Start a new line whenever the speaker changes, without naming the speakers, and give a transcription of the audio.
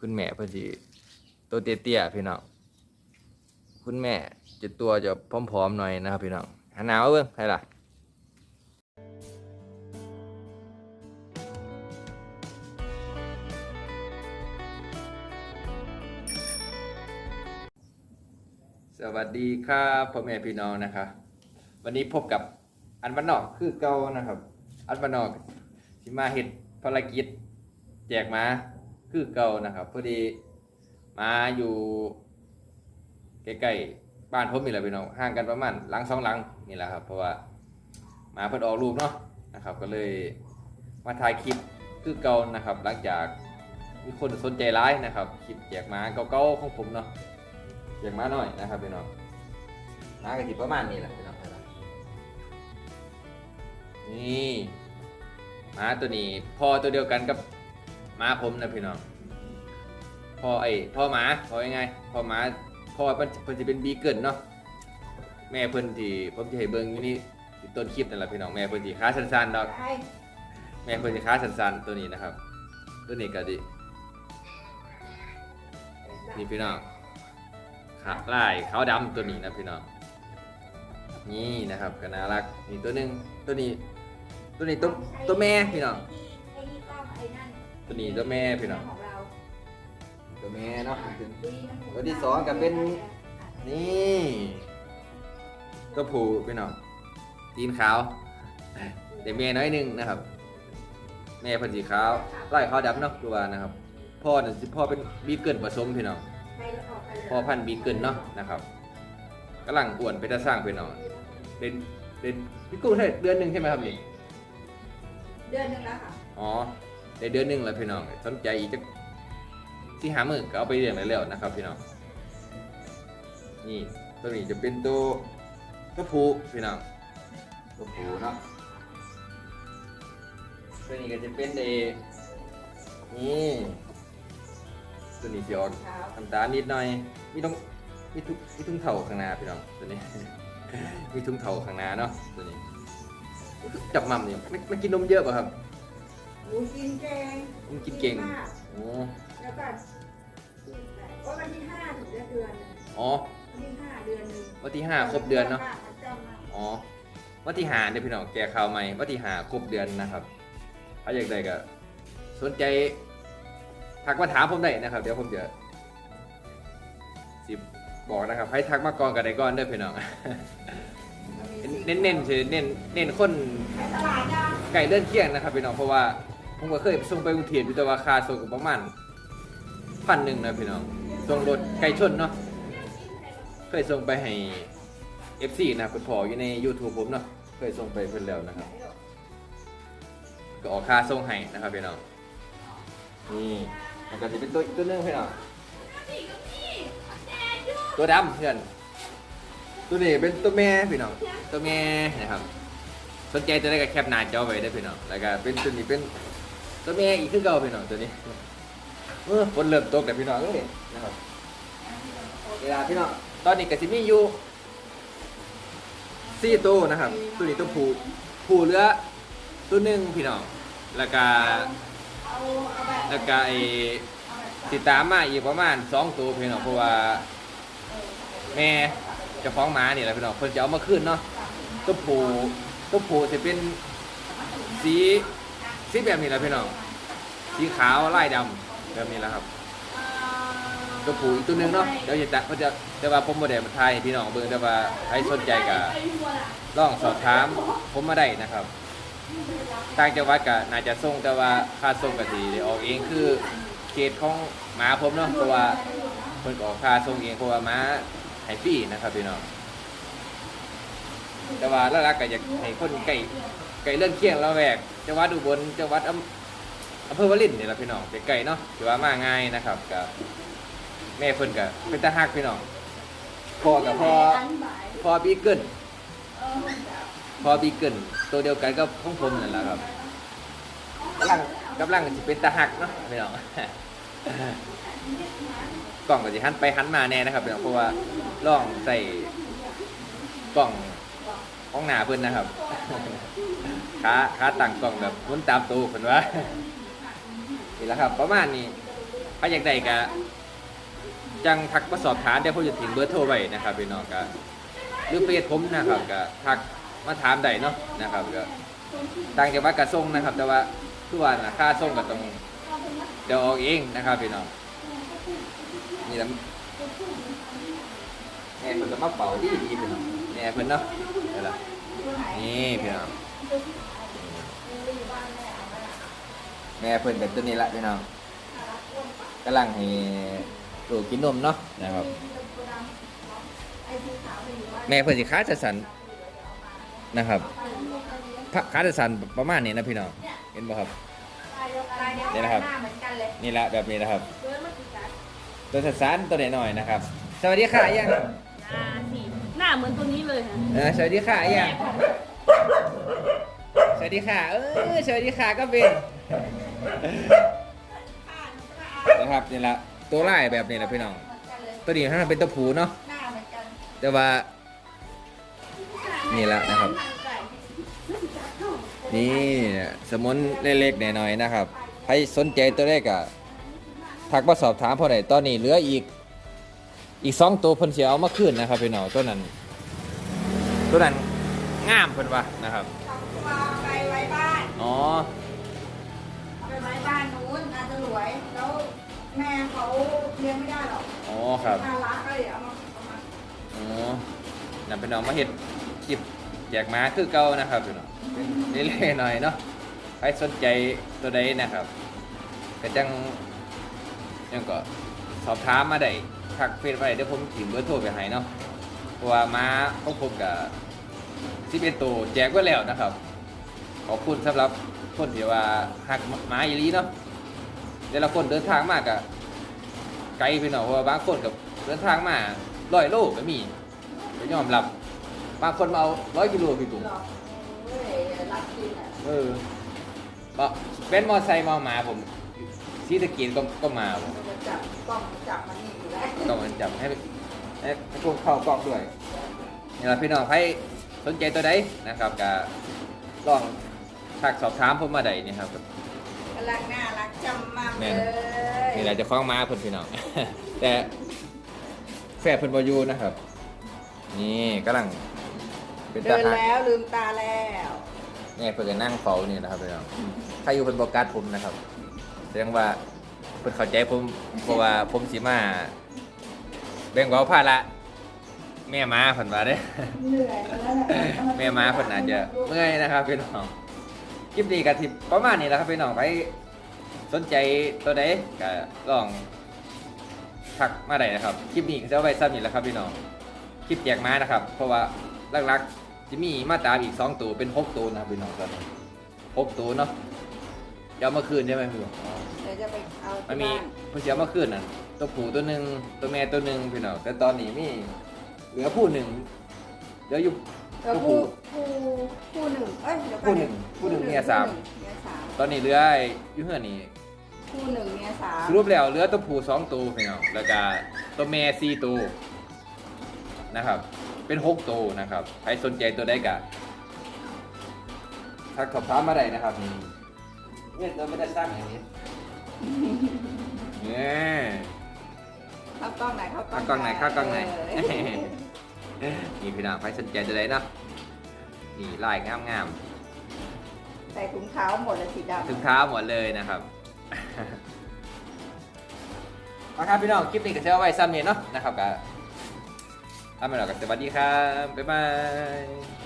คุณแม่เพิ่นสิตัวเตี้ยๆพี่น้องคุณแม่จะตัวจะผอมๆหน่อยนะครับพี่น้องหนหนาวเบิ่งใครล่ะสวัสดีครับพ่อแม่พี่น้องนะครับวันนี้พบกับอันวันนอกคือเก่านะครับ อันวันนอกที่มาเห็ดภารกิจ แจกมา คือเก่านะครับพอดีมาอยู่ใกล้ๆบ้านผมนี่แหละพี่น้องห่างกันประมาณหลังสองหลังนี่แหละครับ เพราะว่าหมาเพิ่นออกลูกเนาะนะครับ ก็เลยมาถ่ายคลิปคือเก่านะครับ หลังจากมีคนสนใจร้ายนะครับคลิปแจกหมาเก่าๆของผมเนาะแจกหมาหน่อยนะครับพี่น้องมาก็สิประมาณนี้แหละพี่น้องนี่หมาตัวนี้พอตัวเดียวกันกับ มาผมนะพี่น้องพ่อไอ้พ่อหมาพ่อยังไงพ่อหมาพ่อเพิ่นเพิ่นจะเป็นบีเกิลเนาะแม่เพิ่นที่ผมจะให้เบิ่งอยู่นี่ที่ต้นคลิปนั่นแหละพี่น้องแม่เพิ่นที่ขาสั้นๆดอก
ไป
แม่เพิ่นที่ขาสั้นๆตัวนี้นะครับ ตัวนี้ก็ดินี่พี่น้องขาลายขาวดำตัวนี้นะพี่น้องนี่นะครับก็น่ารักนี่ตัวหนึงตัวนี้ ตัวนี้ตัวตัวแม่พี่น้อง
ตั
วนี้ตัวแม่พี่น้อง
ของเรา
ตัวแม่เนาะ
ดีนะ
ตัวที่สองก็เป็น นี่ตัวผูพี่น้องตีนขาวแต่แม่น้อยหนึงนะครับ แม่เพันธุ์สีขาวไล่ขาวดำเนาะตัวว่านะครับ พ่อน่ะสิพ่อเป็นบีเกิลผสมพี่น้อง
ไปแล้วออกไปเลย
พ่อพันธุ์บีเกิลเนาะนะครับกำลังอ้วนไปจะสร้างพี่น้องเด่นเด่นพี่กุ้งได้เดือนหนึ่งใช่ไหมครับนี่
เดือนหนึงแล้วค่ะ
อ๋อ ได้เดือนหนึ่งแล้วพี่น้องสนใจอีกจะที่หามือก็เอาไปเลี้ยงได้แล้วนะครับพี่น้องนี่ตัวนี้จะเป็นตัวตัวผูพี่น้องตัวผูเนาะตัวนี้ก็จะเป็นเอนี่ตัวนี้จะออก
เช้า
น้ำตานิดหน่อยมีต้องมีทุกมีทุ่งเถาข้างหน้าพี่น้องตัวนี้มีทุ่งเถาข้างหน้าเนาะตัวนี้จับมั่มเนี่ยไม่ไม่กินนมเยอะป่ะครับ
หมูกินเก่ง
มันกินเก่ง
มาก
อ๋อ
แล้วก็ว่าวันที่ห้าถึงจะเดือนหนึ่ง
อ๋อ
วันที่ห้าเดือนหนึ่ง
วันที่ห้าครบเดือนเนาะ
จ้องมาก
อ๋อ วันที่หาเนี่ยพี่น้องแก่ข่าวใหม่วันที่หาครบเดือนนะครับ ถ้าอยากได้ก็สนใจทักมาถามผมได้นะครับ เดี๋ยวผมจะสิบอกนะครับให้ทักมาก่อนกับได้ก่อนเด้อพี่น้อง เน้นเน้นๆคือเน้นเน้นคน
ไปตลาดจ้า
ไก่เลื่อนเที่ยงนะครับพี่น้องเพราะว่า ผมก็เคยส่งไปกรุงเทพอยู่แต่ว่าค่าส่งก็ประมาณพันหนึ่งนะพี่น้องส่งรถไก่ชนเนาะเคยส่งไปให้ FC นะคุณพ่ออยู่ใน YouTube ผมเนาะเคยส่งไปเพิ่นแล้วนะครับ ก็ออกค่าส่งให้นะครับพี่น้องนี่มันก็จะเป็นตัวอีกตัวหนึงพี่น้องตัวดำเพื่อนตัวนี้เป็นตัวแม่พี่น้องตัวแม่นะครับสนใจจะได้กับแคปหน้าจอไว้ได้พี่น้องแล้วก็เป็นตัวนี้เป็น ตัวแม่อีกคือเก่าพี่น้องตัวนี้เออฝนเริ่มตกแต่พี่น้องเอ้ยนะครับเวลาพี่น้องตอนนี้ก็สิมีอยู่สี่ตัวนะครับตัวนี้ตัวผูผูเหลือตัวหนึ่งพี่น้องแล้วก็
เอาเอาแล้
วก็ไอ้ติดตามมาอีกประมาณสองตัวพี่น้องเพราะว่าแม่จะฟ้องหมาเนี่ยแหละพี่น้องเพิ่นจะเอามาขึ้นเนาะตัวผูตัวผูจะเป็นสี สีแบบนี้แหละพี่น้องสีขาวไลายดำแบบนี้แหละครับตัวผู้อีกตัวหนึงเนาะเดี๋ยวจะตะเขาจะแต่ว่าผมโมเดลมาไทยพี่น้องเบิ่งแต่ว่าใครสนใจก็ลองสอบถาม ผมมาได้นะครับต่างจังหวัดก็น่าจะส่งแต่ว่าค่าส่งก็สิได้ออกเองคือเขตของหมาผมเนาะเพราะว่าเพิ่นก็ออกค่าส่งเองเพราะว่าหมาให้ฟรีนะครับพี่น้องแต่ว่าหลักๆก็อยากให้คนใกล้ ใกล้เลื่อนเคียงละแวกจังหวัดอุบลจังหวัดอำอำเภอวลินนี่แหละพี่น้องใกล้ๆเนาะถือว่ามาง่ายนะครับก็แม่เพิ่นก็เป็นตาฮักพี่น้องพ่อกับพ่อพ่อบีเกิลพ่อบีเกิลตัวเดียวกันก็ของผมนั่นแหละครับกำลังกำลังสิเป็นตาฮักเนาะพี่น้องกล่องก็สิหันไปหันมาแน่นะครับพี่น้องเพราะว่าล่องใส่กล่อง ของหนาเพิ่นนะครับขาขาตั้งกล่องแบบมุนตามตัวเพิ่นว่านี่แหละครับ ประมาณนี้ถ้าอยากได้ก็จังทักมาสอบถามเดี๋ยวผมจะทิ้งเบอร์โทรไว้นะครับพี่น้องก็หรือเพจผมนะครับก็ทักมาถามได้เนาะนะครับก็ต่างจังหวัดก็ส่งนะครับ แต่ว่าทุกวันนะค่าส่งก็ต้องเดี๋ยวออกเองนะครับพี่น้องนี่แหละแม่เพิ่นก็มาเป่าดีดีพี่น้องแม่เพิ่นเนาะ ล่ะ นี่พี่น้องแม่เพิ่นเป็นตัวนี้ละพี่น้องกำลังให้ลูกกินนมเนาะนะครับ แม่เพิ่นสิค้าจะสันนะครับพระค้าจะสันประมาณนี้นะพี่น้องเห็นบ่ครับนี่นะครับ
หน้าเหมือนกันเลย
นี่ละแบบนี้นะครับ ตัวสันๆตัวน้อยๆนะครับ สวัสดีค่ะยัง
อ่าสีหน้าเหมือนตัวนี้เลยฮะ
เออสวัสดีค่ะยังสวัสดีค่ะ เออสวัสดีค่ะก็เป็นนะครับนี่ละตัวไล่แบบนี้นะพี่น้อง ตัวนี้ถ้าเป็นตัวผูเนาะแต่ว่า นี่ละนะครับ นี่สมุนเล็กๆหน่อยๆนะครับใครสนใจตัวเลขอะทักมาสอบถามพอไหนตอนนี้เหลืออีก อีกสองตัวเพิ่นเสียเอามาคืนนะครับพี่น้องตัวนั้น ตัวนั้นงามเพิ่นว่านะครับ
เอาไปไว้บ้าน
อ๋อ
เอาไปไว้บ้านนู้นอาจจะรวย แล้วแม่เขาเลี้ยงไม่ได้หรอก
อ๋อครับ
น่ารักก็เลยเอามาเอามา
อ๋อนำพี่น้องมาเห็ดคลิปแจกหมาคือเก่านะครับพี่น้องเล่ๆหน่อยเนาะใครสนใจตัวใดนะครับก็จังยังก็ สอบถามมาได้ทักเฟซไปเดี๋ยวผมถิมเบอร์โทรไปให้เนาะเพราะว่าม้าของผมกับที่เป็นตัวแจกไว้แล้วนะครับ ขอบคุณสำหรับคนที่ว่าหักหมาอีหลีเนาะแต่ละคนเดินทางมากอะไกลไปหน่อยเพราะว่าบางคนกับเดินทางมาร้อยโลก็มีก็ยอมรับบางคนมาเอาร้อยกิโลพี่ตุ้ม
หรอกเว้ยรักกินอะ
เออก็เป็นมอไซค์มาเอาหมาผมซีตะเกียนก็ก็มาผม
มันจะจับ กล้องจับมันนี่อยู่แล้ว
ก็มันจับให้ให้ให้พวกเข้ากล้องด้วยนี่แหละพี่น้องใครสนใจตัวใดนะครับก็ลองทักสอบถามผมมาได้นี่ครับ
กำลังน่ารักจำมาก
แม่
เล
น
ย
นี่แหละจะคล้องม้าเพิ่นพี่น้องแต่แฝดเพิ่นบ่อยู่นะครับ นี่กำลังเป็น
เดิ
ท
น
หาร
แล้วลืมตาแล้ว
นี่เพิ่นก็นั่งเฝ้านี่นะครับพี่น้องใครอยู่เพิ่นบ่กัดผมนะครับแสดงว่าเพิ่นเข้าใจผมเพราะว่าผมสิมาแบ่งเบาภาระแม่ม้าเพิ่นว่าเด้
เหนื่อยแล้วนะ
แม่ม้าเพิ่นอาจจะเมื่อยนะครับพี่น้องคลิปนี้ก็ทิประมาณนี้แหละครับพี่น้องไปสนใจตัวใดก็ลองทักมาได้นะครับคลิปนี้ก็จะเอาไว้ซ้ำนี่แหละครับพี่น้องคลิปแจกม้านะครับ เพราะว่าหลักๆจะมีมาตามอีกสองตัวเป็นหกตัวนะครับพี่น้องตอนนี้หกตัวเนาะ เดี๋ยวเอามาคืนใช่ไหมพี่น้องอ๋อ
เดี๋ยวจะไปเอา
มัน
ที่
มี
บ้าน
เพิ่นสิเอามาคืนน่ะตัวผู้ตัวหนึ่งตัวแม่ตัวหนึ่งพี่น้องแต่ตอนนี้มีเหลือผู้หนึ่งเหลืออยู่
เออ
ผู้
ผู้ผู้ผู้หนึ่งเอ้ยเดี๋ยวก่อ
ผู้หนึ่งผู้หนึ่งเมียสาม
เมียสาม
ตอนนี้เหลือไอ้อยูเฮือนี่
ผู้หนึ่งเมียสาม
สรุปแล้วเหลือตัวผู้สองตัวพี่น้องแล้วก็ตัวแม่สี่ตัวนะครับ เป็นหกตัวนะครับใครสนใจตัวได้กะทักสอบถามมาได้นะครับนี่ เนี่ยเราไม่ได้สร้างอย่างนี้เนี่ย
เข้ากล้องไหนเข้ากล้อง
เข้ากล้องไหนเข้ากล้องไหน
เออ
นี่พี่น้องใครสนใจตัวใดเนาะนี่ลายงาม
ใส่ถุงเท้าหมดเลยสีดำ
ๆถึงเท้าหมดเลยนะครับมาครับพี่น้องคลิปนี้ก็จะเอาไว้ซ้ำนี่เนาะนะครับก็ทำไปแล้วกันสวัสดีครับบ๊ายบาย